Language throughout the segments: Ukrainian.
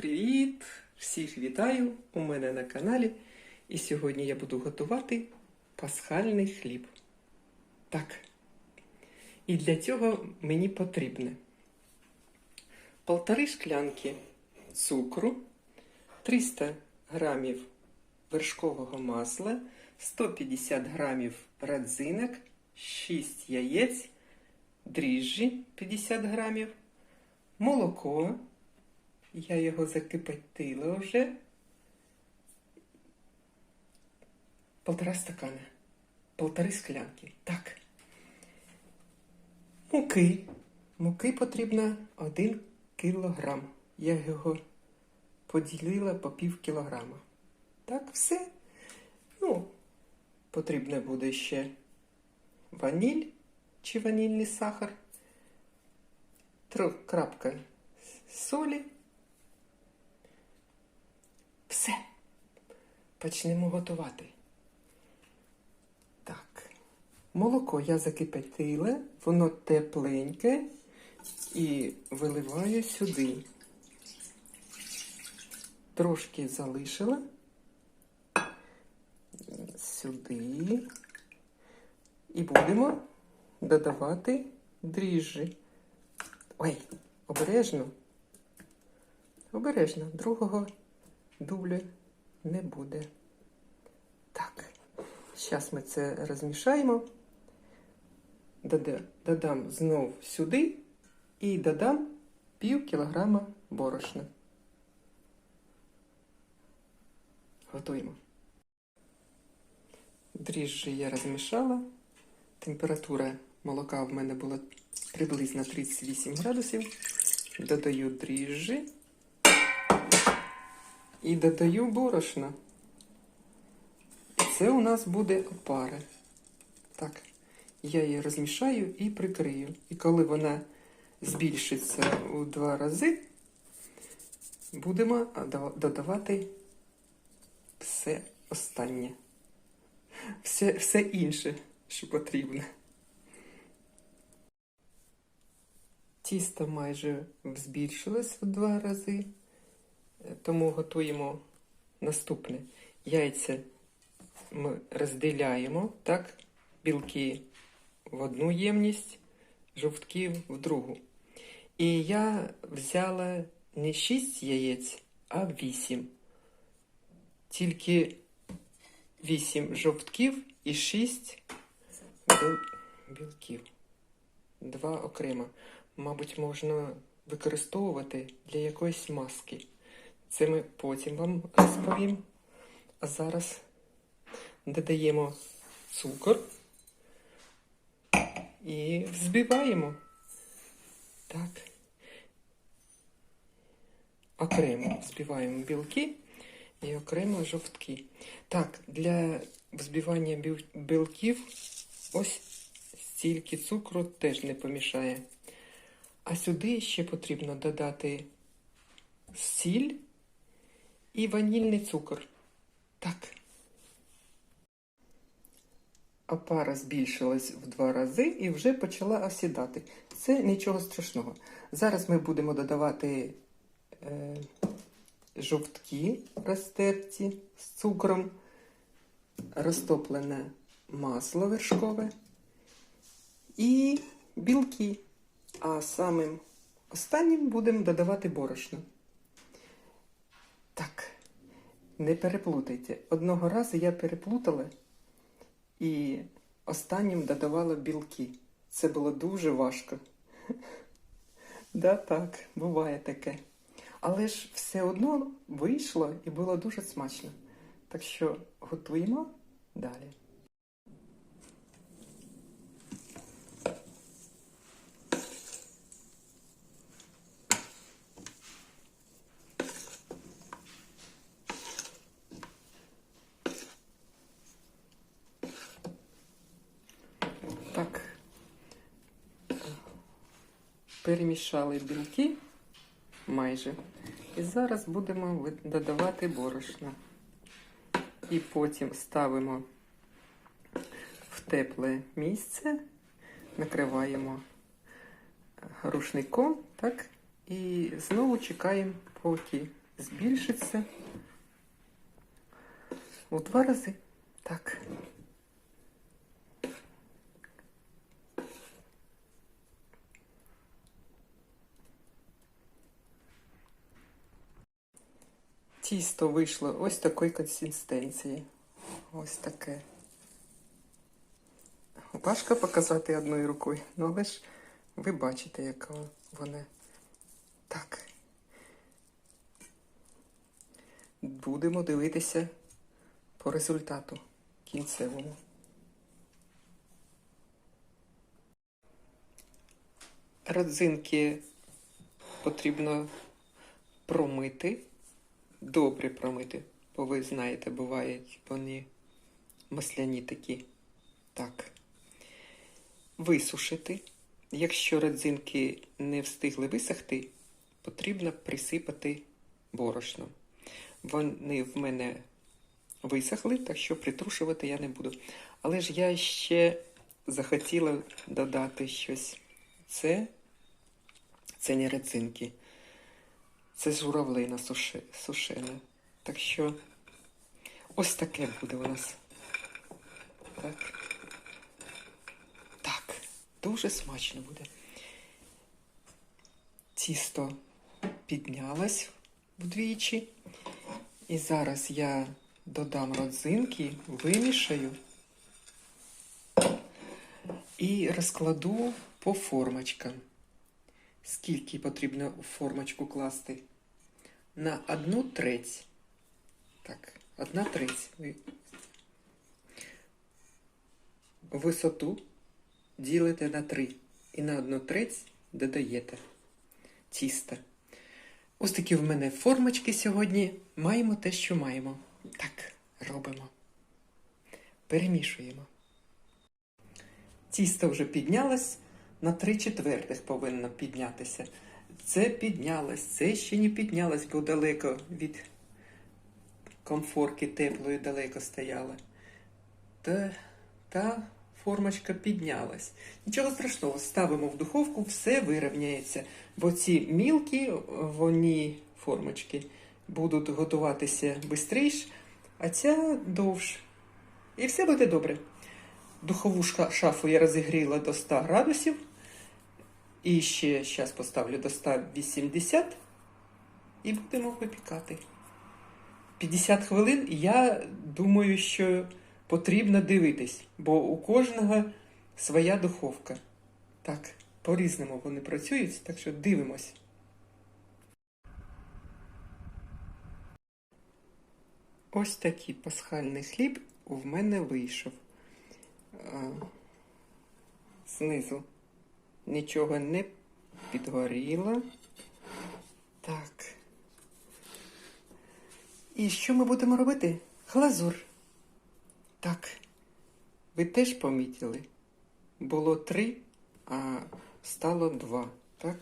Привіт! Всіх вітаю у мене на каналі. І сьогодні я буду готувати пасхальний хліб. Так. І для цього мені потрібне полтори шклянки цукру, 300 грамів вершкового масла, 150 грамів родзинок, 6 яєць, дріжджі 50 грамів, молоко. Я його закипятила вже. Полтора стакана. Полтори склянки. Так. Муки. Муки потрібно 1 кілограм. Я його поділила по пів кілограма. Так, все. Ну, потрібно буде ще ваніль чи ванільний сахар. Крапка солі. Все. Почнемо готувати. Так. Молоко я закипятила, воно тепленьке і виливаю сюди. Трошки залишила. Сюди. І будемо додавати дріжджі. Ой, обережно. Обережно, другого дублю не буде. Так, зараз ми це розмішаємо. Додам знов сюди і додам пів кілограма борошна. Готуємо. Дріжджі я розмішала. Температура молока в мене була приблизно 38 градусів. Додаю дріжджі. І додаю борошно. І це у нас буде опара. Так, я її розмішаю і прикрию. І коли вона збільшиться у два рази, будемо додавати все останнє. Все, все інше, що потрібно. Тісто майже збільшилось в два рази. Тому готуємо наступне. Яйця ми розділяємо, так, білки в одну ємність, жовтки в другу. І я взяла не 6 яєць, а 8. Тільки 8 жовтків і 6 білків. Два окремо. Мабуть, можна використовувати для якоїсь маски. Це ми потім вам розповім. А зараз додаємо цукор і взбиваємо. Так. Окремо взбиваємо білки і окремо жовтки. Так, для взбивання білків ось стільки цукру теж не помішає. А сюди ще потрібно додати сіль і ванільний цукор. Так. Опара збільшилась в два рази і вже почала осідати. Це нічого страшного. Зараз ми будемо додавати е, жовтки розтерті з цукром, розтоплене масло вершкове і білки. А самим останнім будемо додавати борошно. Так, не переплутайте. Одного разу я переплутала і останнім додавала білки. Це було дуже важко. Да, так, буває таке. Але ж все одно вийшло і було дуже смачно. Так що готуємо далі. Так. Перемішали білки майже. І зараз будемо додавати борошно. І потім ставимо в тепле місце, накриваємо рушником, так? І знову чекаємо, поки збільшиться у два рази. Так. Тісто вийшло ось такої консистенції. Ось таке. Важко показати одною рукою, ну але ж ви бачите, яка вона. Так. Будемо дивитися по результату кінцевому. Родзинки потрібно промити, добре промити, бо ви знаєте, бувають вони масляні такі. Так. Висушити. Якщо родзинки не встигли висохти, потрібно присипати борошном. Вони в мене висохли, так що притрушувати я не буду. Але ж я ще захотіла додати щось. Це, це не родзинки. Це журавлина суше, сушена. Так що ось таке буде у нас. Так. Так, дуже смачно буде. Тісто піднялось вдвічі. І зараз я додам родзинки, вимішаю і розкладу по формочкам. Скільки потрібно формочку класти? На одну треть. Так, одна треть. Висоту ділите на 3 і на одну треть додаєте тіста. Ось такі в мене формочки сьогодні. Маємо те, що маємо. Так, робимо. Перемішуємо. Тісто вже піднялось, на 3 четвертих повинно піднятися. Це піднялось, це ще не піднялось, бо далеко від комфорки теплої далеко стояла. Та, та формочка піднялась. Нічого страшного, ставимо в духовку, все вирівняється. Бо ці мілкі вони формочки будуть готуватися швидше, а ця довше. І все буде добре. Духову шафу я розігріла до 100 градусів. І ще зараз поставлю до 180 і будемо випікати. 50 хвилин я думаю, що потрібно дивитись, бо у кожного своя духовка. Так, по-різному вони працюють, так що дивимось. Ось такий пасхальний хліб в мене вийшов. Знизу нічого не підгоріло. Так. І що ми будемо робити? Глазур. Так. Ви теж помітили? Було три, а стало два. Так?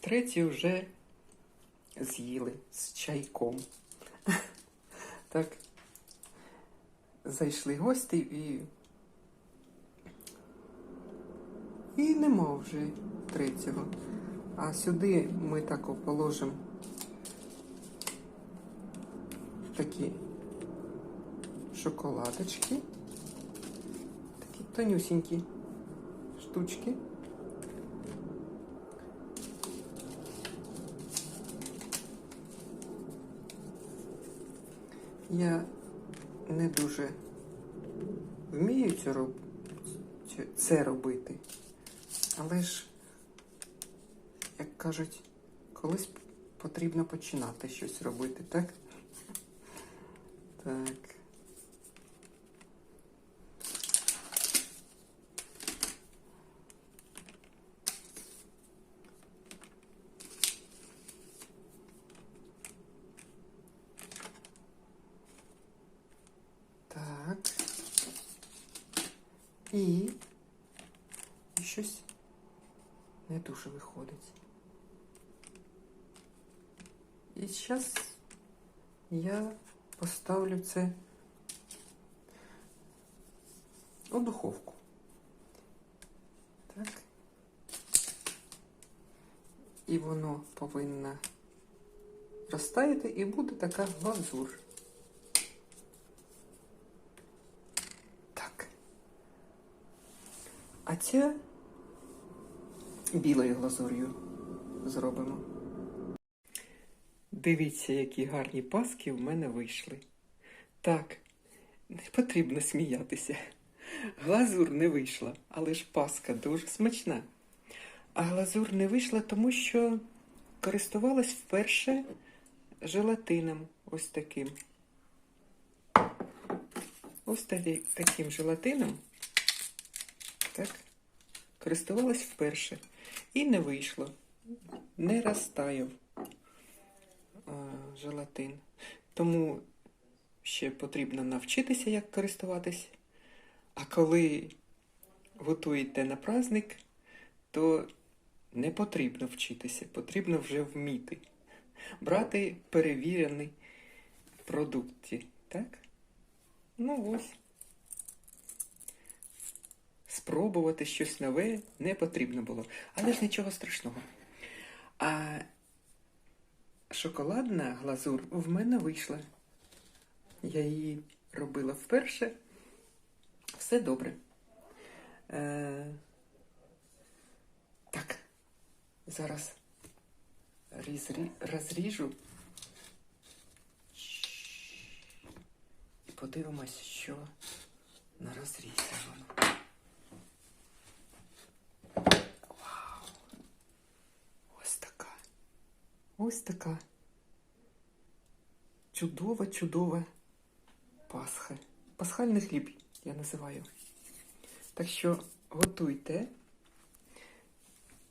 Третій вже з'їли з чайком. Так. Зайшли гості і. І нема вже третього. А сюди ми так положимо такі шоколадочки. Такі тонюсінькі штучки. Я не дуже вмію це, робити. Але ж, як кажуть, колись потрібно починати щось робити, так? Так. Так. І не дуже виходить. І зараз я поставлю це у духовку. Так. І воно повинно розтаєте і буде така глазур. Так. А ця білою глазур'ю зробимо. Дивіться, які гарні паски в мене вийшли. Так, не потрібно сміятися. Глазур не вийшла, але ж паска дуже смачна. А глазур не вийшла, тому що користувалась вперше желатином ось таким. Ось таким желатином. Так. Користувалась вперше. І не вийшло. Не розтаяв желатин. Тому ще потрібно навчитися, як користуватись. А коли готуєте на праздник, то не потрібно вчитися, потрібно вже вміти. Брати перевірені продукти, так? Ну ось. Спробувати щось нове не потрібно було. Але ж нічого страшного. А шоколадна глазур в мене вийшла. Я її робила вперше. Все добре. Е, так, зараз розрі- розріжу. І подивимось, що на розрізі воно. Вау! Ось така. Ось така. Чудова, чудова Пасха. Пасхальний хліб я називаю. Так що готуйте.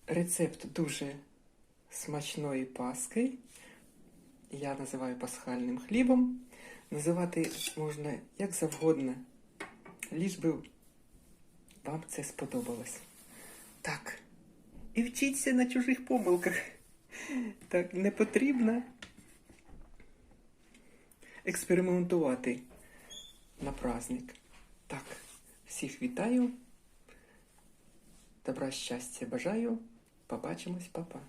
Рецепт дуже смачної паски. Я називаю пасхальним хлібом. Називати можна як завгодно, ліж би вам це сподобалось. Так. І вчіться на чужих помилках. Так, не потрібно експериментувати на праздник. Так, всіх вітаю. Добра щастя бажаю. Побачимось, папа.